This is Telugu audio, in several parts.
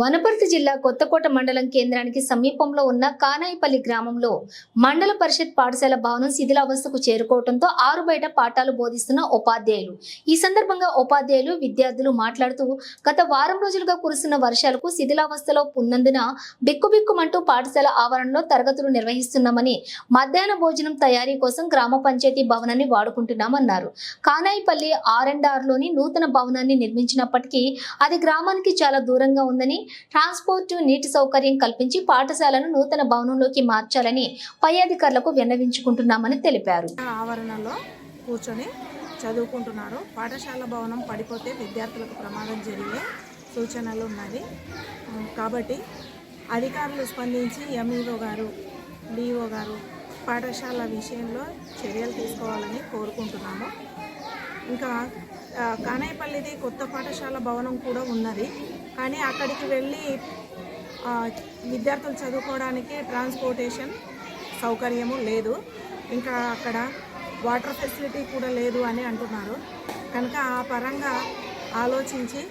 వనపర్తి జిల్లా కొత్తకోట మండలం కేంద్రానికి సమీపంలో ఉన్న కానాయిపల్లి గ్రామంలో మండల పరిషత్ పాఠశాల భవనం శిథిలావస్థకు చేరుకోవడంతో ఆరు బయట పాఠాలు బోధిస్తున్న ఉపాధ్యాయులు. ఈ సందర్భంగా ఉపాధ్యాయులు విద్యార్థులు మాట్లాడుతూ గత వారం రోజులుగా కురుస్తున్న వర్షాలకు శిథిలావస్థలో ఉన్నందున బిక్కుబిక్కుమంటూ పాఠశాల ఆవరణలో తరగతులు నిర్వహిస్తున్నామని మధ్యాహ్న భోజనం తయారీ కోసం గ్రామ పంచాయతీ భవనాన్ని వాడుకుంటున్నామన్నారు. కానాయిపల్లి ఆర్ అండ్ ఆర్లోని నూతన భవనాన్ని నిర్మించినప్పటికీ అది గ్రామానికి చాలా దూరంగా ఉందని ట్రాన్స్పోర్ట్ నీటి సౌకర్యం కల్పించి పాఠశాలను నూతన భవనంలోకి మార్చాలని పై అధికారులకు విన్నవించుకుంటున్నామని తెలిపారు. ఆవరణలో కూర్చొని చదువుకుంటున్నారు. పాఠశాల భవనం పడిపోతే విద్యార్థులకు ప్రమాదం జరిగే సూచనలు ఉన్నది కాబట్టి అధికారులు స్పందించి ఎంఈఓ గారు డిఓ గారు పాఠశాల విషయంలో చర్యలు తీసుకోవాలని కోరుకుంటున్నాము. ఇంకా ఆ, కానేపల్లిది కొత్త పాఠశాల భవనం కూడా ఉన్నది. కానీ అక్కడికి వెళ్ళి విద్యార్థులు చదువుకోవడానికి ట్రాన్స్పోర్టేషన్ సౌకర్యము లేదు. ఇంకా అక్కడ వాటర్ ఫెసిలిటీ కూడా లేదు అని అంటున్నారు. కనుక ఆ పరంగా ఆలోచించి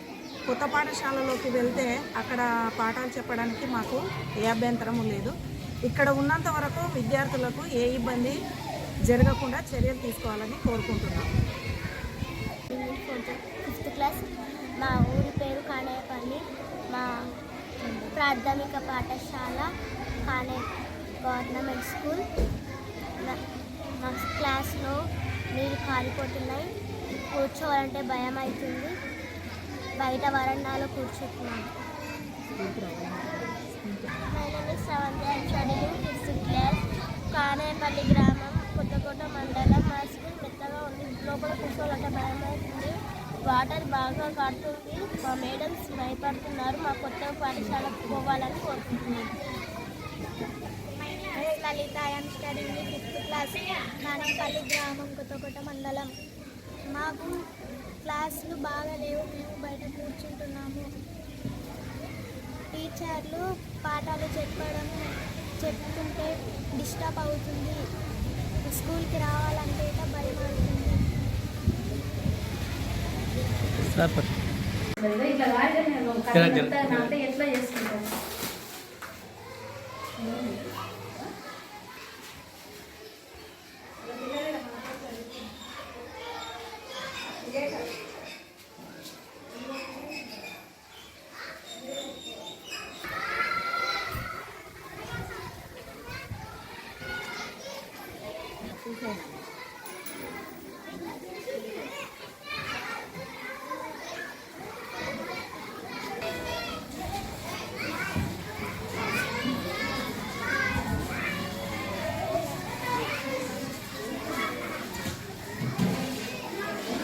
కొత్త పాఠశాలలోకి వెళ్తే అక్కడ పాఠాలు చెప్పడానికి మాకు ఏ అభ్యంతరము లేదు. ఇక్కడ ఉన్నంత వరకు విద్యార్థులకు ఏ ఇబ్బంది జరగకుండా చర్యలు తీసుకోవాలని కోరుకుంటున్నాను ఫిఫ్త్ క్లాస్. మా ఊరి పేరు కానేపల్లి మా ప్రాథమిక పాఠశాల కానే గవర్నమెంట్ స్కూల్. నా- మా క్లాస్లో నీళ్ళు కారిపోతున్నాయి కూర్చోవాలంటే భయం అవుతుంది బయట వరండాలో కూర్చుంటున్నాను కానేపల్లి గ్రామం కొత్తకోట మండలం. మా స్కూల్ మెత్తగా ఉంది. లోపల కూర్చోవాలంటే భయం అవుతుంది వాటర్ బాగా కాడుతుంది మా మేడమ్స్ భయపడుతున్నారు. మా కొత్త పాఠశాలకు పోవాలని కోరుకుంటున్నాను Lalitha I'm study fifth class Kanepalli గ్రామం కొత్తకోట మండలం మాకు క్లాసులు బాగా లేవు. మేము బయట కూర్చుంటున్నాము. టీచర్లు పాఠాలు చెప్పడం చెప్తుంటే డిస్టర్బ్ అవుతుంది. స్కూల్కి రావాలంటే ఇక భయం అవుతుంది. ఇట్లా ఇట్లా రాయడం నేను కథ అంటే ఎట్లా చేసుకుంటాను